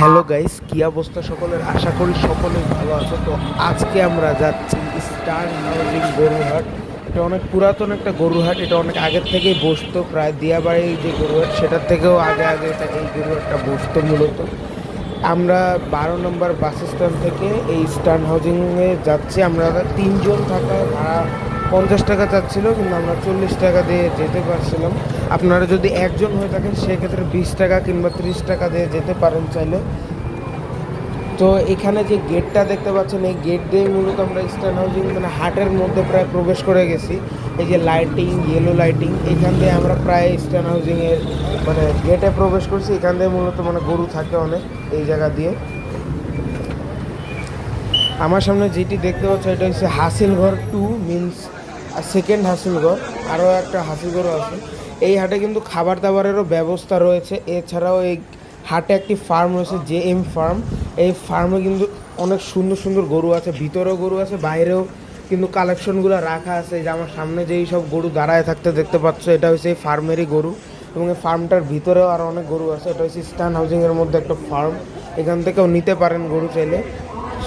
Hello guys, কি অবস্থা সকলের? আশা করি সকলেই ভালো আছে। তো আজকে আমরা যাচ্ছি স্টার হাউজিং গরুহাট এটা অনেক পুরাতন একটা গরুহাট এটা অনেক আগের থেকেই বসতো, প্রায় দিয়াবাড়ির যে গরুহাট সেটার থেকেও আগে আগে এটা এই গরুহাটটা বসতো মূলত। আমরা বারো নম্বর বাস স্ট্যান্ড থেকে এই স্টান হাউজিংয়ে যাচ্ছি। আমরা তিনজন থাকা ভাড়া পঞ্চাশ টাকা চাচ্ছিল, কিন্তু আমরা চল্লিশ টাকা দিয়ে যেতে পারছিলাম। আপনারা যদি একজন হয়ে থাকেন, সেক্ষেত্রে বিশ টাকা কিংবা ত্রিশ টাকা দিয়ে যেতে পারেন চাইলে। তো এখানে যে গেটটা দেখতে পাচ্ছেন, এই গেট দিয়ে মূলত আমরা স্টান হাউজিং মানে হাটের মধ্যে প্রায় প্রবেশ করে গেছি। এই যে লাইটিং ইয়েলো লাইটিং এখান দিয়ে আমরা প্রায় স্টান হাউজিংয়ের মানে গেটে প্রবেশ করছি। এখান দিয়ে মূলত মানে গরু থাকে অনেক এই জায়গা দিয়ে। আমার সামনে যেটি দেখতে পাচ্ছ, এটা হচ্ছে Hasilghar two means second Hasilghar আরও একটা হাসিলঘরও আছে। এই হাটে কিন্তু খাবার দাবারেরও ব্যবস্থা রয়েছে। এছাড়াও এই হাটে একটি ফার্ম রয়েছে জে এম ফার্ম এই ফার্মে কিন্তু অনেক সুন্দর সুন্দর গরু আছে, ভিতরেও গরু আছে, বাইরেও কিন্তু কালেকশনগুলো রাখা আছে। যে আমার সামনে যেই সব গরু দাঁড়ায় থাকতে দেখতে পাচ্ছ, এটা হচ্ছে এই ফার্মেরই গরু। এবং এই ফার্মটার ভিতরেও আরও অনেক গরু আছে। এটা হচ্ছে স্টান হাউজিংয়ের মধ্যে একটা ফার্ম এখান থেকেও নিতে পারেন গরু চাইলে।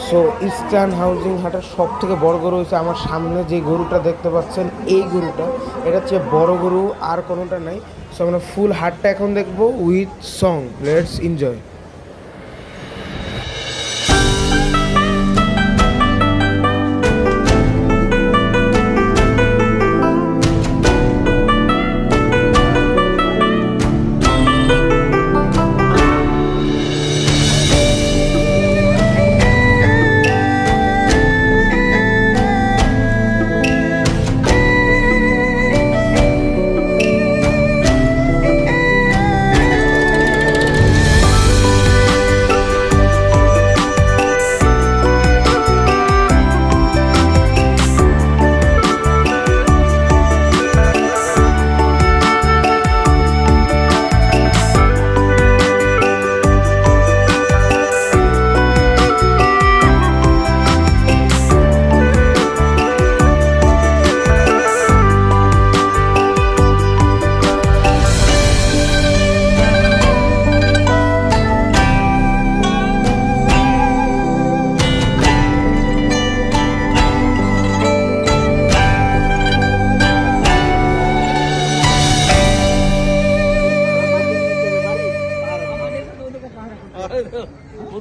সো ইস্টার্ন হাউজিং হাটের সব থেকে বড় গরু হয়েছে আমার সামনে যে গরুটা দেখতে পাচ্ছেন, এই গরুটা। এটা হচ্ছে বড় গরু, আর কোনোটা নাই। সো আমরা ফুল হাটটা এখন দেখব উইথ সং লেটস এনজয়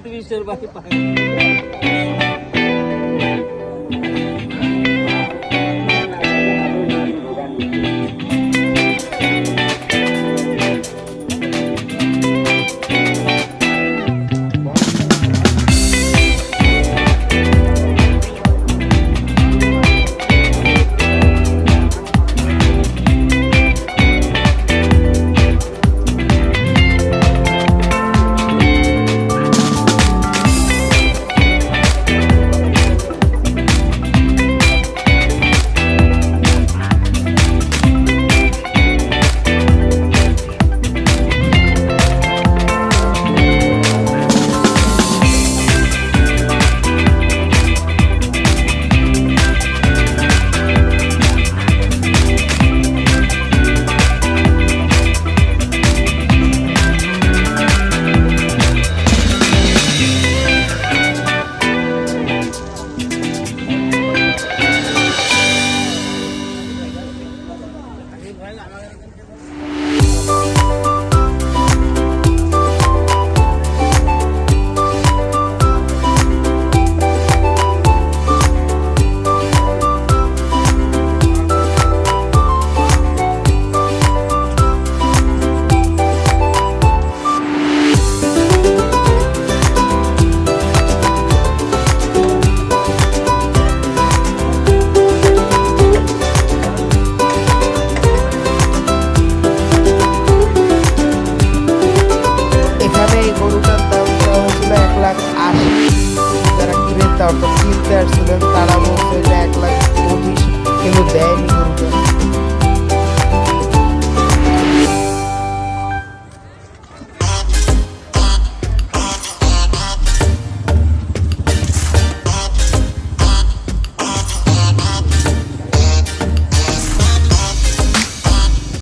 वीस रुपये बाकी deserto, dando tarabão, seu Jack, de Budish, e no Delhi.